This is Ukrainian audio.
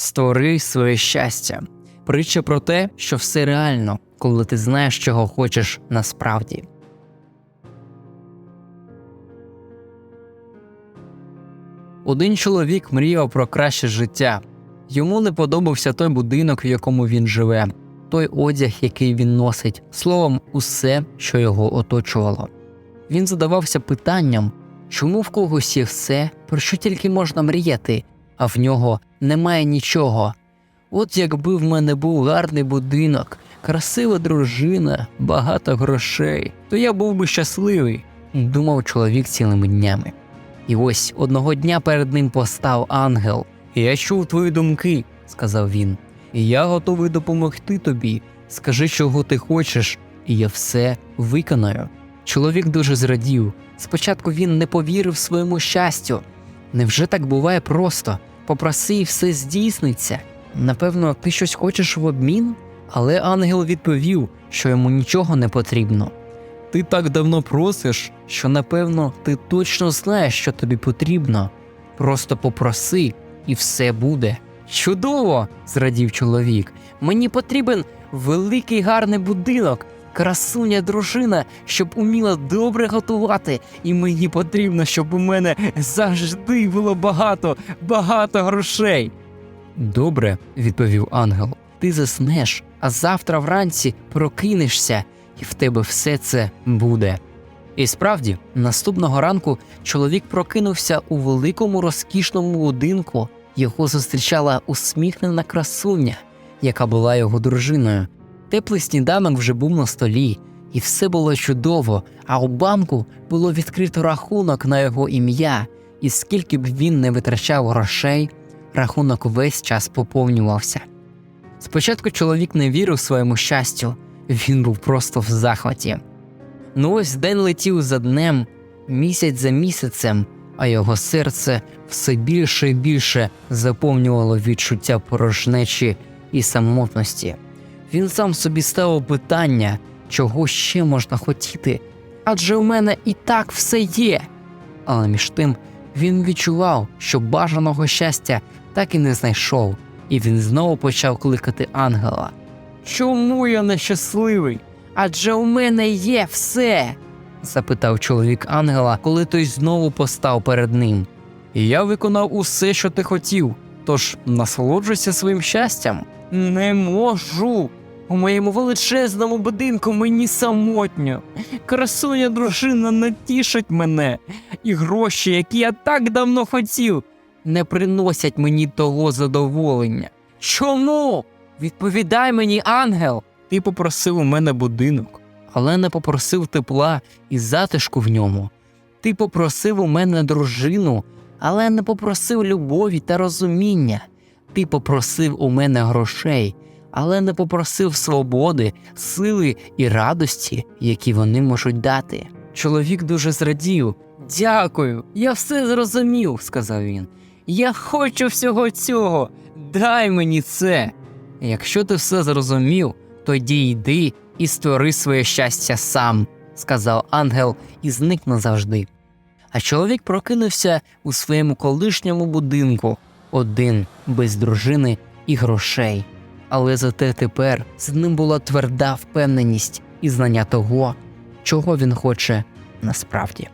Створи своє щастя. Притча про те, що все реально, коли ти знаєш, чого хочеш насправді. Один чоловік мріяв про краще життя. Йому не подобався той будинок, в якому він живе, той одяг, який він носить, словом, усе, що його оточувало. Він задавався питанням, чому в когось є все, про що тільки можна мріяти, а в нього немає нічого. От якби в мене був гарний будинок, красива дружина, багато грошей, то я був би щасливий, думав чоловік цілими днями. І ось одного дня перед ним постав ангел. Я чув твої думки, сказав він, і я готовий допомогти тобі. Скажи, чого ти хочеш, і я все виконаю. Чоловік дуже зрадів. Спочатку він не повірив своєму щастю. Невже так буває просто? Попроси, і все здійсниться. Напевно, ти щось хочеш в обмін? Але ангел відповів, що йому нічого не потрібно. Ти так давно просиш, що напевно ти точно знаєш, що тобі потрібно. Просто попроси, і все буде. Чудово! зрадів чоловік. Мені потрібен великий гарний будинок, красуня дружина, щоб уміла добре готувати, і мені потрібно, щоб у мене завжди було багато, багато грошей. Добре, відповів ангел. Ти заснеш, а завтра вранці прокинешся, і в тебе все це буде. І справді, наступного ранку чоловік прокинувся у великому розкішному будинку. Його зустрічала усміхнена красуня, яка була його дружиною. Теплий сніданок вже був на столі, і все було чудово, а у банку було відкрито рахунок на його ім'я, і скільки б він не витрачав грошей, рахунок весь час поповнювався. Спочатку чоловік не вірив своєму щастю, він був просто в захваті. Ну ось день летів за днем, місяць за місяцем, а його серце все більше і більше заповнювало відчуття порожнечі і самотності. Він сам собі ставив питання, чого ще можна хотіти, адже у мене і так все є. Але між тим він відчував, що бажаного щастя так і не знайшов, і він знову почав кликати ангела. Чому я нещасливий? Адже у мене є все. запитав чоловік ангела, коли той знову постав перед ним. Я виконав усе, що ти хотів, тож насолоджуйся своїм щастям. Не можу. У моєму величезному будинку мені самотньо. Красуня дружина не тішить мене, і гроші, які я так давно хотів, не приносять мені того задоволення. Чому? Відповідай мені, ангел. Ти попросив у мене будинок, але не попросив тепла і затишку в ньому. Ти попросив у мене дружину, але не попросив любові та розуміння. Ти попросив у мене грошей, але не попросив свободи, сили і радості, які вони можуть дати. Чоловік дуже зрадів. Дякую, я все зрозумів, сказав він. Я хочу всього цього. Дай мені це. Якщо ти все зрозумів, тоді йди і створи своє щастя сам, сказав ангел і зник назавжди. А чоловік прокинувся у своєму колишньому будинку, один, без дружини і грошей. Але зате тепер з ним була тверда впевненість і знання того, чого він хоче насправді.